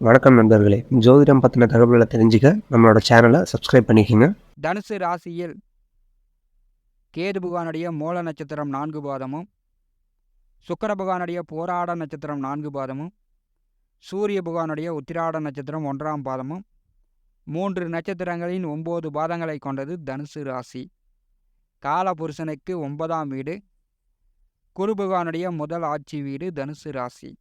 வணக்கம் நண்பர்களே. ஜோதிடம் பற்றின தகவல்களை தெரிஞ்சுக்க நம்மளோட சேனலை சப்ஸ்கிரைப் பண்ணிக்கோங்க. தனுசு ராசியில் கேது பகவானுடைய மூல நட்சத்திரம் நான்கு பாதமும் சுக்கர பகவானுடைய போராட நட்சத்திரம் நான்கு பாதமும் சூரிய பகவானுடைய உத்திராட நட்சத்திரம் ஒன்றாம் பாதமும் மூன்று நட்சத்திரங்களின் ஒம்பது பாதங்களை கொண்டது தனுசு ராசி. காலபுருஷனுக்கு ஒன்பதாம் வீடு குரு பகவானுடைய முதல் ஆட்சி வீடு தனுசு ராசி.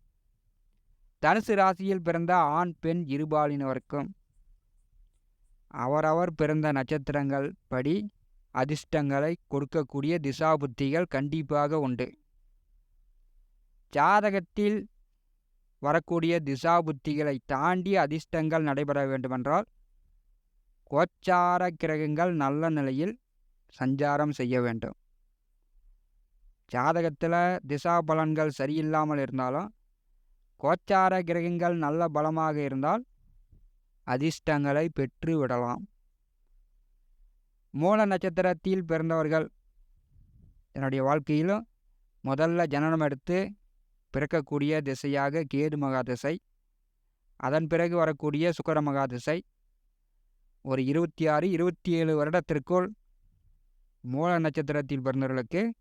தனுசு ராசியில் பிறந்த ஆண் பெண் இருபாலினருக்கும் அவரவர் பிறந்த நட்சத்திரங்கள் படி அதிர்ஷ்டங்களை கொடுக்கக்கூடிய திசாபுத்திகள் கண்டிப்பாக உண்டு. ஜாதகத்தில் வரக்கூடிய திசாபுத்திகளை தாண்டி அதிர்ஷ்டங்கள் நடைபெற வேண்டுமென்றால் கோச்சார கிரகங்கள் நல்ல நிலையில் சஞ்சாரம் செய்ய வேண்டும். ஜாதகத்தில் திசா பலன்கள் சரியில்லாமல் இருந்தாலும் கோச்சார கிரகங்கள் நல்ல பலமாக இருந்தால் அதிர்ஷ்டங்களை பெற்று விடலாம். மூல நட்சத்திரத்தில் பிறந்தவர்கள் என்னுடைய வாழ்க்கையிலும் முதல்ல ஜனனம் எடுத்து பிறக்கக்கூடிய திசையாக கேது மகா திசை அதன் பிறகு வரக்கூடிய சுக்கர மகா திசை ஒரு இருபத்தி ஆறு இருபத்தி ஏழு வருடத்திற்குள் மூல நட்சத்திரத்தில் பிறந்தவர்களுக்கு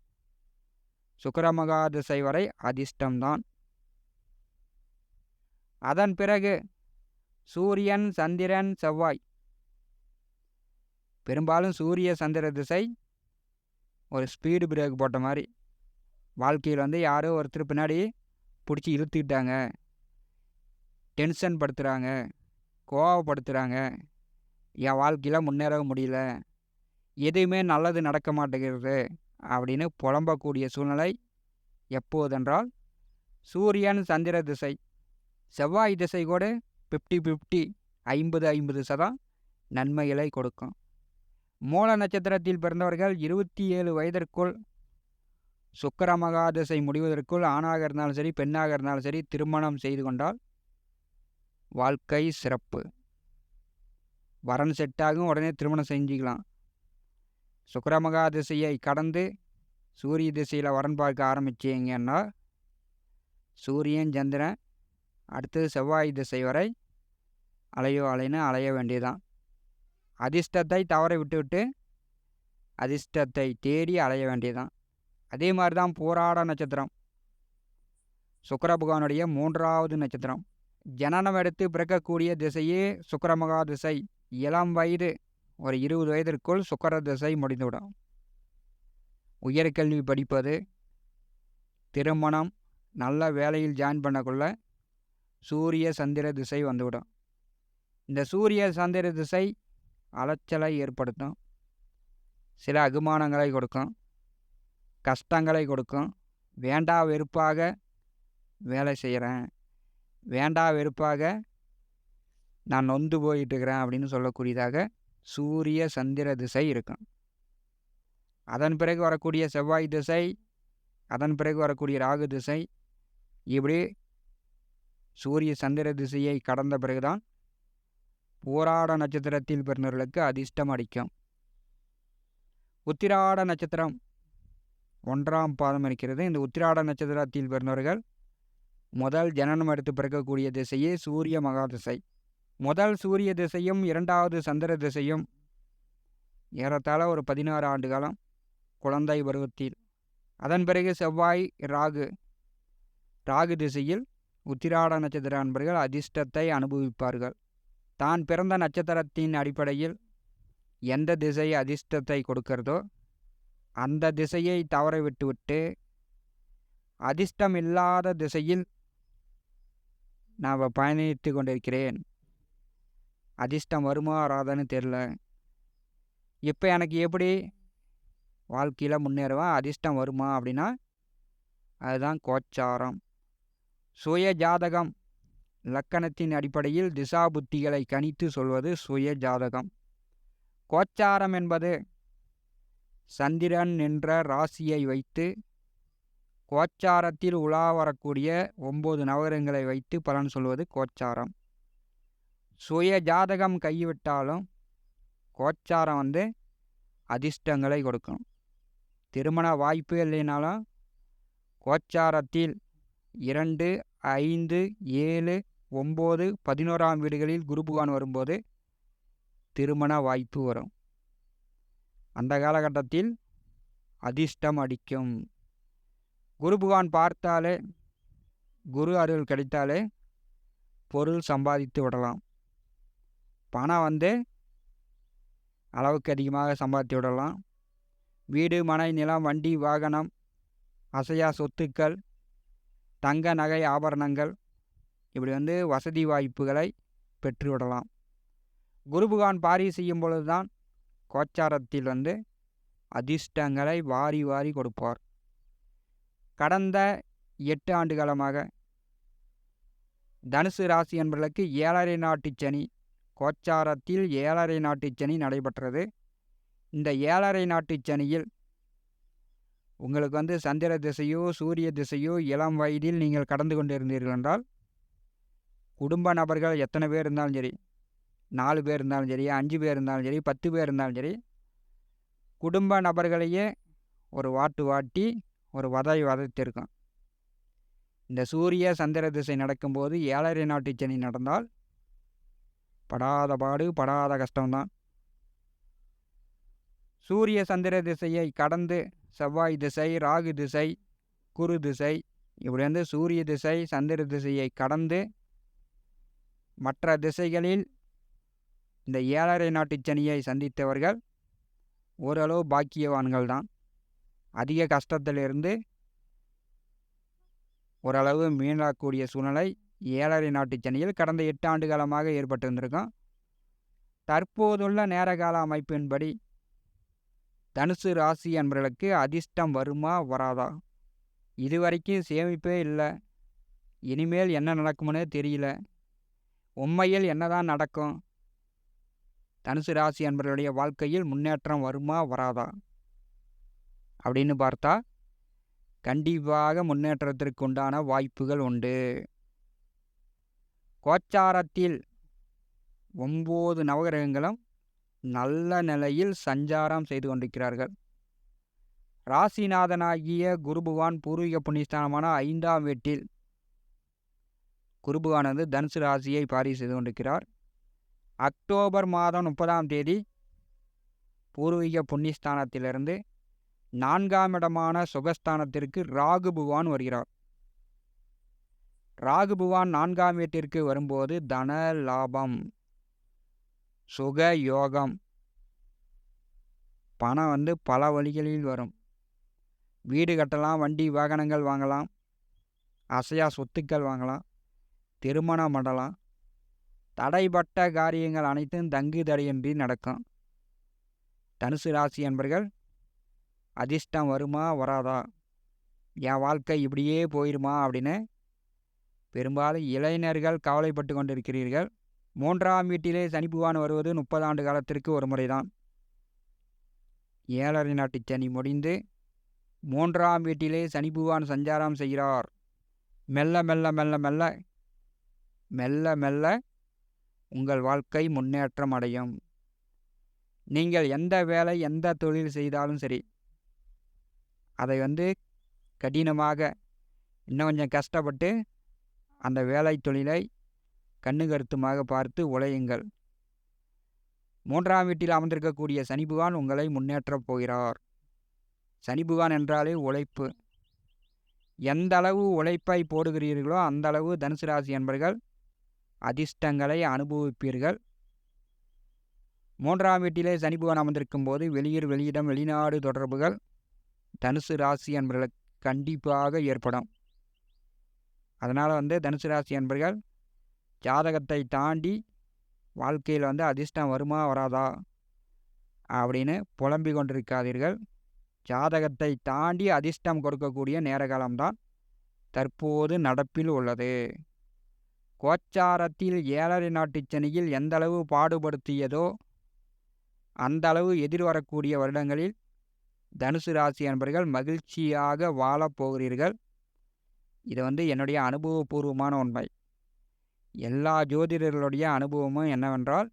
சுக்கர மகா திசை வரை அதிர்ஷ்டம்தான். அதன் பிறகு சூரியன் சந்திரன் செவ்வாய். பெரும்பாலும் சூரிய சந்திர திசை ஒரு ஸ்பீடு பிரேக் போட்ட மாதிரி. வாழ்க்கையில் வந்து யாரோ ஒருத்தர் பின்னாடி பிடிச்சி இழுத்துக்கிட்டாங்க. டென்ஷன் படுத்துகிறாங்க கோவப்படுத்துகிறாங்க என் வாழ்க்கையில் முன்னேற முடியல. எதுவுமே நல்லது நடக்க மாட்டேங்கிறது அப்படின்னு புலம்பக்கூடிய சூழ்நிலை எப்போதென்றால் சூரியன் சந்திர திசை. செவ்வாய் திசை கூட ஃபிஃப்டி ஃபிஃப்டி ஐம்பது ஐம்பது சதம் நன்மைகளை கொடுக்கும். மூல நட்சத்திரத்தில் பிறந்தவர்கள் இருபத்தி ஏழு வயதிற்குள் சுக்கர மகாதசை முடிவதற்குள் ஆணாக இருந்தாலும் சரி பெண்ணாக இருந்தாலும் சரி திருமணம் செய்து கொண்டால் வாழ்க்கை சிறப்பு. வரன் செட்டாகும் உடனே திருமணம் செஞ்சுக்கலாம். சுக்கர மகாதிசையை கடந்து சூரிய திசையில் வரன் பார்க்க ஆரம்பிச்சிங்கன்னா சூரியன் சந்திரன் அடுத்தது செவ்வாய் திசை வரை அலையோ அலைன்னு அலைய வேண்டியதான் அதிர்ஷ்டத்தை தவற விட்டுவிட்டு அதிர்ஷ்டத்தை தேடி அலைய வேண்டியதான் அதே மாதிரி தான் போராட நட்சத்திரம். சுக்கர பகவானுடைய மூன்றாவது நட்சத்திரம். ஜனனம் எடுத்து பிறக்கக்கூடிய திசையே சுக்கரமகா திசை. இளம் வயது ஒரு இருபது வயதிற்குள் சுக்கர திசை முடிந்துவிடும். உயர்கல்வி படிப்பது திருமணம் நல்ல வேலையில் ஜாயின் பண்ணக்குள்ள சூரிய சந்திர திசை வந்துவிடும். இந்த சூரிய சந்திர திசை அலைச்சலை ஏற்படுத்தும். சில அகுமானங்களை கொடுக்கும். கஷ்டங்களை கொடுக்கும். வேண்டா வெறுப்பாக வேலை செய்கிறேன். வேண்டா வெறுப்பாக நான் நொந்து போயிட்டுருக்கிறேன் அப்படின்னு சொல்லக்கூடியதாக சூரிய சந்திர திசை இருக்கும். அதன் பிறகு வரக்கூடிய செவ்வாய் திசை அதன் பிறகு வரக்கூடிய ராகு திசை இப்படி சூரிய சந்திர திசையை கடந்த பிறகுதான் போராட நட்சத்திரத்தில் பிறந்தவர்களுக்கு அதிர்ஷ்டம் அடிக்கும் உத்திராட நட்சத்திரம் ஒன்றாம் பாதம் இருக்கிறது. இந்த உத்திராட நட்சத்திரத்தில் பிறந்தவர்கள் முதல் ஜனனம் எடுத்து பிறக்கக்கூடிய திசையே சூரிய மகா திசை. முதல் சூரிய திசையும் இரண்டாவது சந்திர திசையும் ஏறத்தாழ ஒரு பதினாறு ஆண்டு காலம் குழந்தை பருவத்தில். அதன் பிறகு செவ்வாய் ராகு ராகு திசையில் உத்திராட நட்சத்திர அன்பர்கள் அதிர்ஷ்டத்தை அனுபவிப்பார்கள். தான் பிறந்த நட்சத்திரத்தின் அடிப்படையில் எந்த திசை அதிர்ஷ்டத்தை கொடுக்கிறதோ அந்த திசையை தவற விட்டுவிட்டு அதிர்ஷ்டம் இல்லாத திசையில் நான் பயணித்து கொண்டிருக்கிறேன். அதிர்ஷ்டம் வருமா வராதான்னு தெரில இப்போ எனக்கு எப்படி வாழ்க்கையில் முன்னேறுவேன்? அதிர்ஷ்டம் வருமா அப்படின்னா அதுதான் கோச்சாரம். சுய ஜாதகம் லக்கணத்தின் அடிப்படையில் திசா புத்திகளை கணித்து சொல்வது சுய ஜாதகம் கோச்சாரம் என்பது சந்திரன் என்ற ராசியை வைத்து கோச்சாரத்தில் உலா வரக்கூடிய ஒம்பது நவரங்களை வைத்து பலன் சொல்வது கோச்சாரம். சுய ஜாதகம் கைவிட்டாலும் கோச்சாரம் வந்து அதிர்ஷ்டங்களை கொடுக்கும். திருமண வாய்ப்பு இல்லைனாலும் கோச்சாரத்தில் இரண்டு ஐந்து ஏழு ஒம்பது பதினோராம் வீடுகளில் குரு பகவான் வரும்போது திருமண வாய்ப்பு வரும். அந்த காலகட்டத்தில் அதிர்ஷ்டம் அடிக்கும். குரு பகவான் பார்த்தாலே குரு அருள் கிடைத்தாலே பொருள் சம்பாதித்து விடலாம். பணம் வந்து அளவுக்கு அதிகமாக சம்பாதித்து விடலாம். வீடு மனை நிலம் வண்டி வாகனம் அசையா சொத்துக்கள் தங்க நகை ஆபரணங்கள் இப்படி வந்து வசதி வாய்ப்புகளை பெற்றுவிடலாம் குருபுகான் பாரி செய்யும் பொழுது தான் கோச்சாரத்தில் வந்து அதிர்ஷ்டங்களை வாரி வாரி கொடுப்பார். கடந்த எட்டு ஆண்டு காலமாக தனுசு ராசி என்பவர்களுக்கு ஏழரை நாட்டு சனி கோச்சாரத்தில் ஏழரை நாட்டு சனி நடைபெற்றது. இந்த ஏழரை நாட்டு சனியில் உங்களுக்கு வந்து சந்திர திசையோ சூரிய திசையோ இளம் வயதில் நீங்கள் கடந்து கொண்டிருந்தீர்கள் என்றால் குடும்ப நபர்கள் எத்தனை பேர் இருந்தாலும் சரி நாலு பேர் இருந்தாலும் சரி அஞ்சு பேர் இருந்தாலும் சரி பத்து பேர் இருந்தாலும் சரி குடும்ப நபர்களையே ஒரு வாட்டு வாட்டி ஒரு வதை வதைத்திருக்கும். இந்த சூரிய சந்திர திசை நடக்கும்போது ஏழரை நாட்டு சனி நடந்தால் படாத பாடு படாத கஷ்டம்தான். சூரிய சந்திர திசையை கடந்து செவ்வாய் திசை ராகு திசை குரு திசை இப்படி வந்து சூரிய திசை சந்திர திசையை கடந்து மற்ற திசைகளில் இந்த ஏழரை நாட்டு சனியை சந்தித்தவர்கள் ஓரளவு பாக்கியவான்கள் தான் அதிக கஷ்டத்திலிருந்து ஓரளவு மீளக்கூடிய சூழ்நிலை ஏழரை நாட்டு சனியில் கடந்த எட்டு ஆண்டு காலமாக ஏற்பட்டிருந்திருக்கும். தற்போதுள்ள நேரகால அமைப்பின்படி தனுசு ராசி என்பவர்களுக்கு அதிர்ஷ்டம் வருமா வராதா? இதுவரைக்கும் சேமிப்பே இல்லை. இனிமேல் என்ன நடக்கும்னே தெரியல. உண்மையில் என்னதான் நடக்கும்? தனுசு ராசி என்பவர்களுடைய வாழ்க்கையில் முன்னேற்றம் வருமா வராதா? அப்படின்னு பார்த்தா கண்டிப்பாக முன்னேற்றத்திற்கு உண்டான வாய்ப்புகள் உண்டு. கோச்சாரத்தில் ஒம்பது நவகிரகங்களும் நல்ல நிலையில் சஞ்சாரம் செய்து கொண்டிருக்கிறார்கள். ராசிநாதனாகிய குருபகவான் பூர்வீக புண்ணியஸ்தானமான ஐந்தாம் வீட்டில் குருபகவானது தனுசு ராசியை பாரி செய்து கொண்டிருக்கிறார். அக்டோபர் மாதம் முப்பதாம் தேதி பூர்வீக புண்ணியஸ்தானத்திலிருந்து நான்காம் இடமான சுகஸ்தானத்திற்கு ராகு பகவான் வருகிறார். ராகு பகவான் நான்காம் வீட்டிற்கு வரும்போது தன லாபம். சுக யோகம். பணம் வந்து பல வழிகளில் வரும். வீடு கட்டலாம் வண்டி வாகனங்கள் வாங்கலாம் அசையா சொத்துக்கள் வாங்கலாம் திருமணம் பண்ணலாம். தடைப்பட்ட காரியங்கள் அனைத்தும் தங்கு தடையின்றி நடக்கும். தனுசு ராசி என்பர்கள் அதிர்ஷ்டம் வருமா வராதா? என் வாழ்க்கை இப்படியே போயிடுமா அப்படின்னு பெரும்பாலும் இளைஞர்கள் கவலைப்பட்டு கொண்டிருக்கிறீர்கள். மூன்றாம் வீட்டிலே சனிபுவான் வருவது முப்பது ஆண்டு காலத்திற்கு ஒரு முறைதான். ஏழரை நாட்டு சனி முடிந்து மூன்றாம் வீட்டிலே சனிபுவான் சஞ்சாரம் செய்கிறார். மெல்ல மெல்ல மெல்ல மெல்ல மெல்ல மெல்ல உங்கள் வாழ்க்கை முன்னேற்றம் அடையும். நீங்கள் எந்த வேலை எந்த தொழில் செய்தாலும் சரி அதை வந்து கடினமாக இன்னும் கொஞ்சம் கஷ்டப்பட்டு அந்த வேலை தொழிலை கண்ணுகருத்துமாக பார்த்து உழையுங்கள். மூன்றாம் வீட்டில் அமர்ந்திருக்கக்கூடிய சனிபகவான் உங்களை முன்னேற்றப் போகிறார். சனிபகவான் என்றாலே உழைப்பு. எந்த அளவு உழைப்பை போடுகிறீர்களோ அந்த அளவு தனுசு ராசி என்பர்கள் அதிர்ஷ்டங்களை அனுபவிப்பீர்கள். மூன்றாம் வீட்டிலே சனி அமர்ந்திருக்கும் போது வெளியூர் வெளியிடம் வெளிநாடு தொடர்புகள் தனுசு ராசி என்பர்களுக்கு கண்டிப்பாக ஏற்படும். அதனால் வந்து தனுசு ராசி என்பர்கள் ஜாதகத்தை தாண்டி வாழ்க்கையில் வந்து அதிர்ஷ்டம் வருமா வராதா? அப்படின்னு புலம்பிக் கொண்டிருக்காதீர்கள். ஜாதகத்தை தாண்டி அதிர்ஷ்டம் கொடுக்கக்கூடிய நேரகாலம்தான் தற்போது நடப்பில் உள்ளது. கோச்சாரத்தில் ஏழரை நாட்டு சனியில் எந்தளவு பாடுபடுத்தியதோ அந்த அளவு எதிர்வரக்கூடிய வருடங்களில் தனுசு ராசி என்பர்கள் மகிழ்ச்சியாக வாழப் போகிறீர்கள். இது வந்து என்னுடைய அனுபவபூர்வமான உண்மை. எல்லா ஜோதிடர்களுடைய அனுபவமும் என்னவென்றால்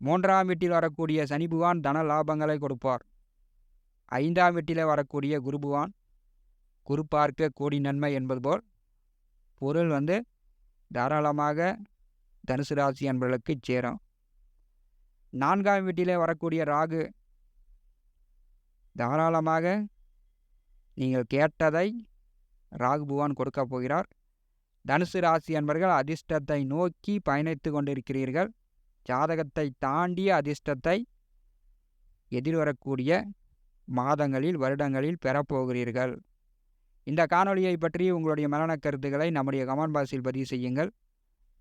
மூன்றாம் வீட்டில் வரக்கூடிய சனி புவான் தன லாபங்களை கொடுப்பார். ஐந்தாம் வீட்டில் வரக்கூடிய குருபுவான் குரு பார்க்க கோடி நன்மை என்பது போல் பொருள் வந்து தாராளமாக தனுசு ராசி அன்பர்களுக்கு சேரும். நான்காம் வீட்டிலே வரக்கூடிய ராகு தாராளமாக நீங்கள் கேட்டதை ராகு புவான் கொடுக்க போகிறார். தனுசு ராசி அன்பர்கள் அதிர்ஷ்டத்தை நோக்கி பயணித்து கொண்டிருக்கிறீர்கள். ஜாதகத்தை தாண்டிய அதிர்ஷ்டத்தை எதிர்வரக்கூடிய மாதங்களில் வருடங்களில் பெறப்போகிறீர்கள். இந்த காணொலியை பற்றி உங்களுடைய மரண கருத்துக்களை நம்முடைய கமெண்ட் பாக்ஸில் பதிவு செய்யுங்கள்.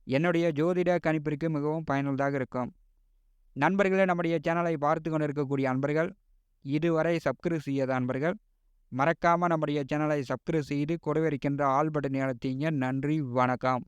என்னுடைய ஜோதிட கணிப்பிற்கு மிகவும் பயனுள்ளதாக இருக்கும். நண்பர்களே நம்முடைய சேனலை பார்த்து கொண்டிருக்கக்கூடிய அன்பர்கள் இதுவரை சப்ஸ்கிரைப் செய்யாத அன்பர்கள் மறக்காமல் நம்முடைய சேனலை சப்ஸ்கிரைப் செய்து கொடுவிருக்கின்ற ஆல் பட்டன் அழுத்திங்க நன்றி வணக்கம்.